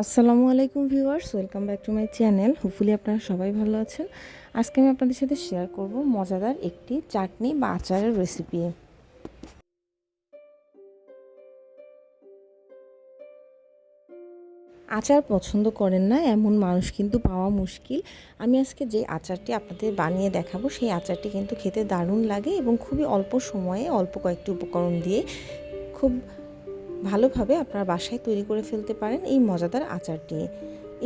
আসসালামু আলাইকুম viewers, welcome back to my channel. Hopefully আপনারা সবাই ভালো আছেন। আজকে আমি আপনাদের সাথে শেয়ার করব মজাদার একটি চাটনি বা আচারের রেসিপি আচার পছন্দ করেন না, এমন মানুষ কিন্তু পাওয়া মুশকিল। আমি আজকে যে আচারটি আপনাদের বানিয়ে দেখাবো, সেই আচারটি কিন্তু খেতে দারুণ লাগে এবং খুবই অল্প সময়ে অল্প কয়েকটি উপকরণ দিয়ে খুব ভালোভাবে আপনার বাসায় তৈরি করে ফেলতে পারেন এই মজাদার আচারটি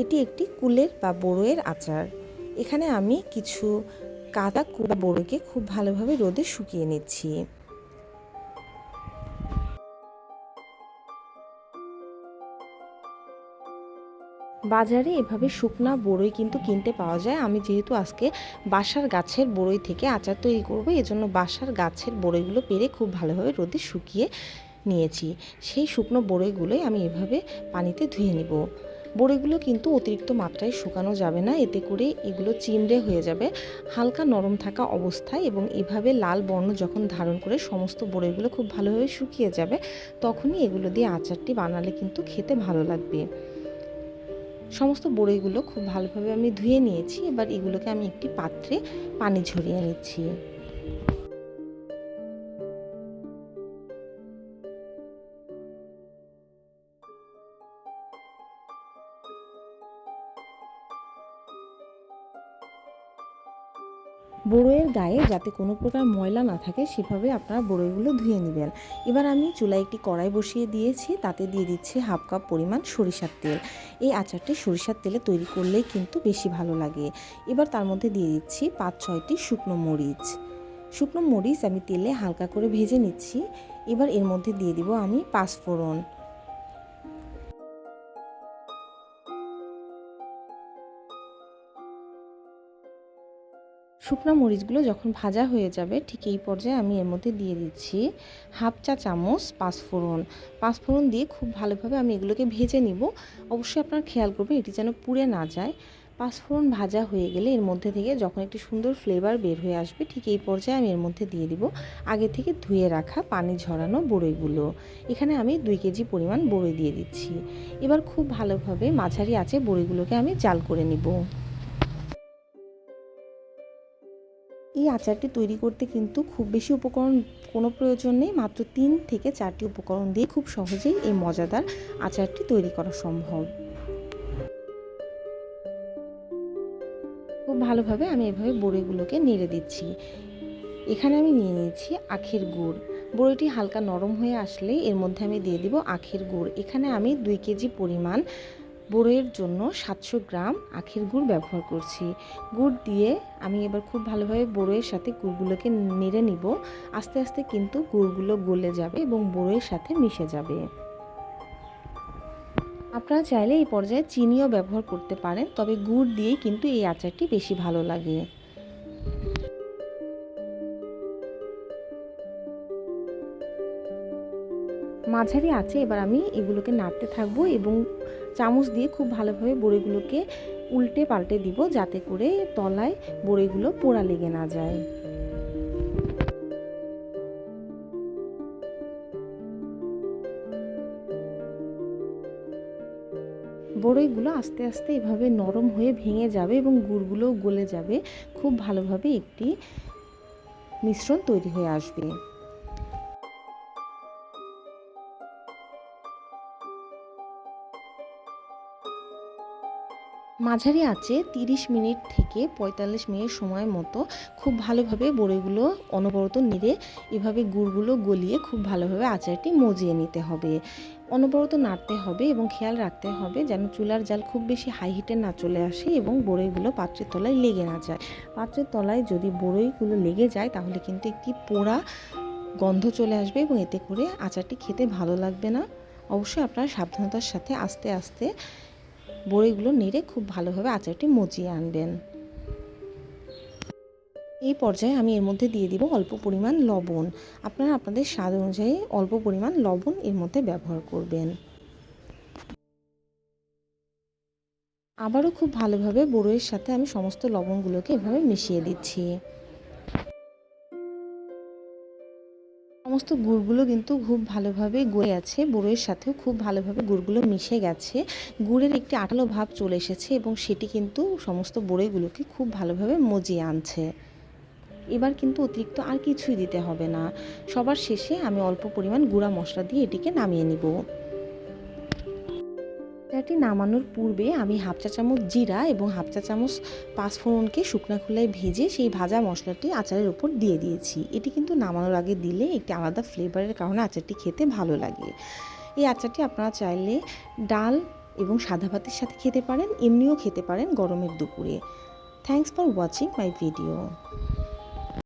এটি একটি কুলের বা বড়োয়ের আচার। এখানে আমি কিছু কাদা কুড়া বড়োকে খুব ভালোভাবে রোদে শুকিয়ে নিচ্ছি। বাজারে এভাবে শুকনা বড়ই কিন্তু কিনতে পাওয়া যায়। আমি যেহেতু আজকে বাসার গাছের বড়ই থেকে আচার তৈরি করব, এজন্য বাসার গাছের বড়ইগুলো পেরে খুব ভালোভাবে রোদে শুকিয়ে নিয়েছি। সেই শুকনো বড়ইগুলোই আমি এভাবে পানিতে ধুয়ে নিব। বড়িগুলো কিন্তু অতিরিক্ত মাত্রায় শুকানো যাবে না, এতে করে এগুলো চিমড়ে হয়ে যাবে। হালকা নরম থাকা অবস্থায় এবং এভাবে লাল বর্ণ যখন ধারণ করে সমস্ত বড়িগুলো খুব ভালোভাবে শুকিয়ে যাবে, তখনই এগুলো দিয়ে আচারটি বানালে কিন্তু খেতে ভালো লাগবে। সমস্ত বড়িগুলো খুব ভালোভাবে আমি ধুয়ে নিয়েছি, এবার এগুলোকে আমি একটি পাত্রে পানি ঝরিয়ে নিচ্ছি। বড়ইয়ের গায়ে যাতে কোনো প্রকার ময়লা না থাকে, সেভাবে আপনারা বড়ইগুলো ধুয়ে নেবেন। এবার আমি চুলায় একটি কড়াই বসিয়ে দিয়েছি, তাতে দিয়ে দিচ্ছি হাফ কাপ পরিমাণ সরিষার তেল। এই আচারটি সরিষার তেলে তৈরি করলেই কিন্তু বেশি ভালো লাগে। এবার তার মধ্যে দিয়ে দিচ্ছি পাঁচ ছয়টি শুকনো মরিচ। শুকনো মরিচ আমি তেলে হালকা করে ভেজে নিচ্ছি। এবার এর মধ্যে দিয়ে দিব আমি পাঁচফোড়ন। শুকনো মরিচগুলো যখন ভাজা হয়ে যাবে, ঠিক এই পর্যায়ে আমি এর মধ্যে দিয়ে দিচ্ছি হাফ চা চামচ পাঁচফোড়ন। পাঁচফোড়ন দিয়ে খুব ভালোভাবে আমি এগুলোকে ভেজে নিব। অবশ্যই আপনার খেয়াল করবেন এটি যেন পুড়ে না যায়। পাঁচফোড়ন ভাজা হয়ে গেলে এর মধ্যে থেকে যখন একটি সুন্দর ফ্লেভার বের হয়ে আসবে, ঠিক এই পর্যায়ে আমি এর মধ্যে দিয়ে দিব আগে থেকে ধুয়ে রাখা পানি ঝরানো বড়ইগুলো এখানে আমি দুই কেজি পরিমাণ বড়ই দিয়ে দিচ্ছি। এবার খুব ভালোভাবে মাঝারি আছে বড়িগুলোকে আমি জাল করে নিব। এই আচারটি তৈরি করতে কিন্তু খুব বেশি উপকরণ কোনো প্রয়োজন নেই, মাত্র তিন থেকে চারটি উপকরণ দিয়ে খুব সহজেই এই মজাদার আচারটি তৈরি করা সম্ভব। খুব ভালোভাবে আমি এভাবে বড়িগুলোকে নেড়ে দিচ্ছি। এখানে আমি নিয়ে নিয়েছি আখের গুড়। বড়িটি হালকা নরম হয়ে আসলে এর মধ্যে আমি দিয়ে দিব আখের গুড়। এখানে আমি দুই কেজি পরিমাণ বড়ইয়ের জন্য সাতশো গ্রাম আখের গুড় ব্যবহার করছি। গুড় দিয়ে আমি এবার খুব ভালোভাবে বড়ইয়ের সাথে গুড়গুলোকে নেড়ে নিব। আস্তে আস্তে কিন্তু গুড়গুলো গলে যাবে এবং বড়ইয়ের সাথে মিশে যাবে। আপনারা চাইলে এই পর্যায়ে চিনিও ব্যবহার করতে পারেন, তবে গুড় দিয়েই কিন্তু এই আচারটি বেশি ভালো লাগে। মাঝারি আছে এবার আমি এগুলোকে নাড়তে থাকব এবং চামচ দিয়ে খুব ভালোভাবে বড়িগুলোকে উল্টে পাল্টে দিব যাতে করে তলায় বড়িগুলো পোড়া লেগে না যায়। বড়ইগুলো আস্তে আস্তে এভাবে নরম হয়ে ভেঙে যাবে এবং গুড়গুলোও গলে যাবে। খুব ভালোভাবে একটি মিশ্রণ তৈরি হয়ে আসবে। মাঝারি আঁচে 30 মিনিট থেকে ৪৫ মিনিট সময় মতো খুব ভালোভাবে বড়িগুলো অনবরত নেড়ে এভাবে গুড়গুলো গলিয়ে খুব ভালোভাবে আচারটি মজিয়ে নিতে হবে। অনবরত নাড়তে হবে এবং খেয়াল রাখতে হবে যেন চুলার জাল খুব বেশি হাই হিটে না চলে আসে এবং বড়ইগুলো পাত্রের তলায় লেগে না যায়। পাত্রের তলায় যদি বড়ইগুলো লেগে যায় তাহলে কিন্তু একটি পোড়া গন্ধ চলে আসবে এবং এতে করে আচারটি খেতে ভালো লাগবে না। অবশ্যই আপনারা সাবধানতার সাথে আস্তে আস্তে বড়িগুলো নেড়ে খুব ভালোভাবে আচারটি মজিয়ে আনবেন। এই পর্যায়ে আমি এর মধ্যে দিয়ে দিব অল্প পরিমাণ লবণ। আপনারা আপনাদের স্বাদ অনুযায়ী অল্প পরিমাণ লবণ এর মধ্যে ব্যবহার করবেন। আবারও খুব ভালোভাবে বড়ইয়ের সাথে আমি সমস্ত লবণগুলোকে এভাবে মিশিয়ে দিচ্ছি। সমস্ত গুড়গুলো কিন্তু খুব ভালোভাবে গড়ে আছে বড়ইয়ের সাথেও খুব ভালোভাবে গুড়গুলো মিশে গেছে। গুড়ের একটি আঠালো ভাব চলে এসেছে এবং সেটি কিন্তু সমস্ত বড়ইগুলোকে খুব ভালোভাবে মজিয়ে আনছে। এবার কিন্তু অতিরিক্ত আর কিছুই দিতে হবে না। সবার শেষে আমি অল্প পরিমাণ গুঁড়া মশলা দিয়ে এটিকে নামিয়ে নিব। এটি নামানোর পূর্বে আমি হাফ চা চামচ জিরা এবং হাফ চা চামচ পাঁচফোড়নকে শুকনা খোলায় ভেজে সেই ভাজা মশলাটি আচারের উপর দিয়ে দিয়েছি। এটি কিন্তু নামানোর আগে দিলে একটি আলাদা ফ্লেভারের কারণে আচারটি খেতে ভালো লাগে। এই আচারটি আপনারা চাইলে ডাল এবং সাদা ভাতের সাথে খেতে পারেন, এমনিও খেতে পারেন গরমের দুপুরে। Thanks for watching my video